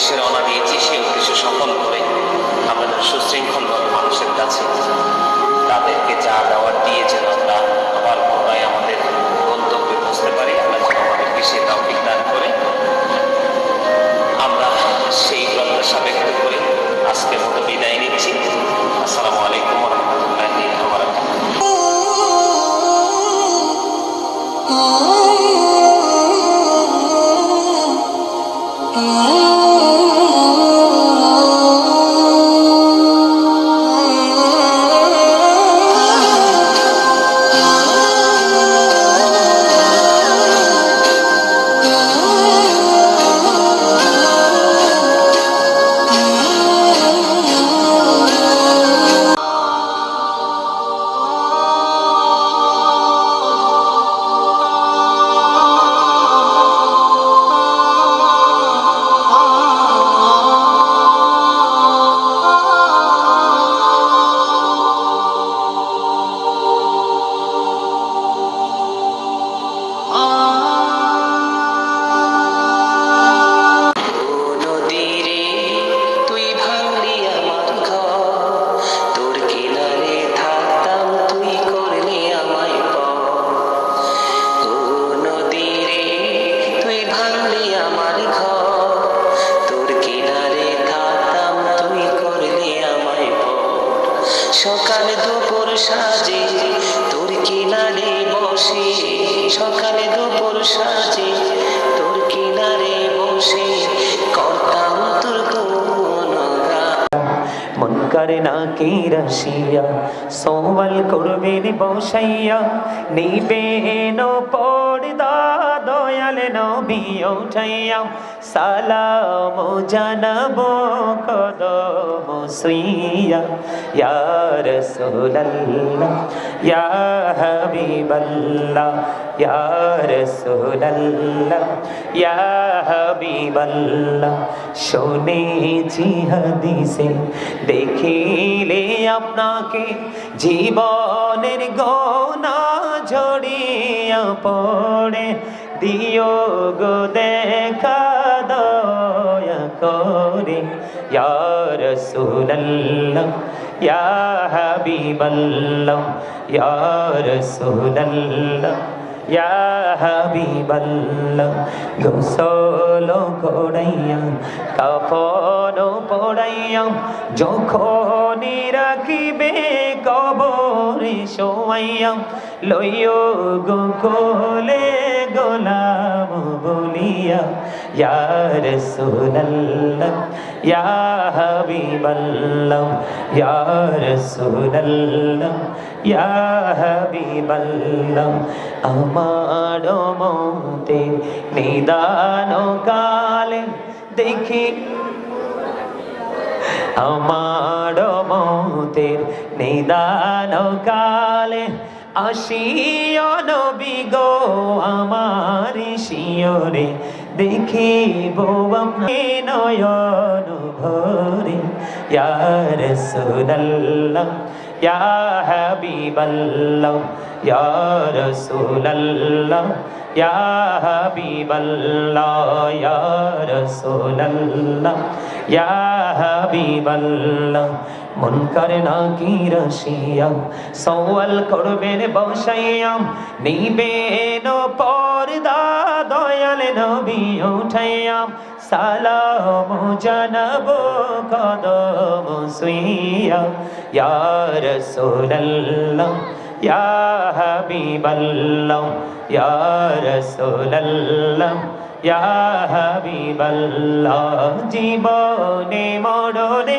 উদ্দেশ্যে রওনা দিয়েছি, সেই উদ্দেশ্য সফল করে আমাদের সুশৃঙ্খল মানুষের কাছে তাদেরকে যা দেওয়ার দিয়েছেন আমরা আবার পুনরায় আমাদের গন্তব্যে পৌঁছতে পারি। আল্লাহ যেন আমাদেরকে সে তৌফিক দান করে আমরা সেই প্রত্যাশা ব্যক্ত করে আজকের মতো সকাল দুপুর সাজে, তোর কিনারে বসে। সকালে দুপুর সাজে, তোর কিনারে বসে। করতাম তোর মন করে না কি রসিয়া সোমল করবেন বসাইয়া, নিবে নো পর্দা দয়াল নবী উঠাইয়া সালাম জানাব, কদম সুইয়া ইয়া রাসূলুল্লাহ, ইয়া হাবিবাল্লাহ, ইয়া রাসূলুল্লাহ, ইয়া হাবিবাল্লাহ, শুনেছি হাদিসে, দেখিলে আপনাকে জীবনের গোনা ঝরিয়া পড়ে। দিও গো দেখা দয়া করে। ইয়া রাসূলুল্লাহ, ইয়া হাবিবাল্লাহ, ইয়া রাসূলুল্লাহ, ইয়া হাবিবাল্লাহ। গোসল করাইয়া, কাফন পড়াইয়া যখন রাখিবে কবরে শোয়াইয়া, লইও গো কোলে গোলাম বলিয়া ইয়া রাসূলুল্লাহ, ইয়া হাবিবাল্লাহ, ইয়া রাসূলুল্লাহ, ইয়া হাবিবাল্লাহ। আমার মতে নিদান কালে দেখি। আমার মতের নিদান কালে আসিও নবী গো, আমার শিয়রে দেখিব নয়ন ভরে। ইয়া রাসূলুল্লাহ, ইয়া হাবিবাল্লাহ, ইয়া রাসূলুল্লাহ, ইয়া হাবিবাল্লাহ, ইয়া রাসূলুল্লাহ, ইয়া হাবিবাল্লাহ মন করে না কি রসিয়া সওয়াল করবেন বসাইয়া নিবেন পর্দা দয়াল নবী উঠাইয়া সালাম জানাব, কদম সুইয়া, ইয়া রাসূলুল্লাহ, ইয়া জীবনে মরণে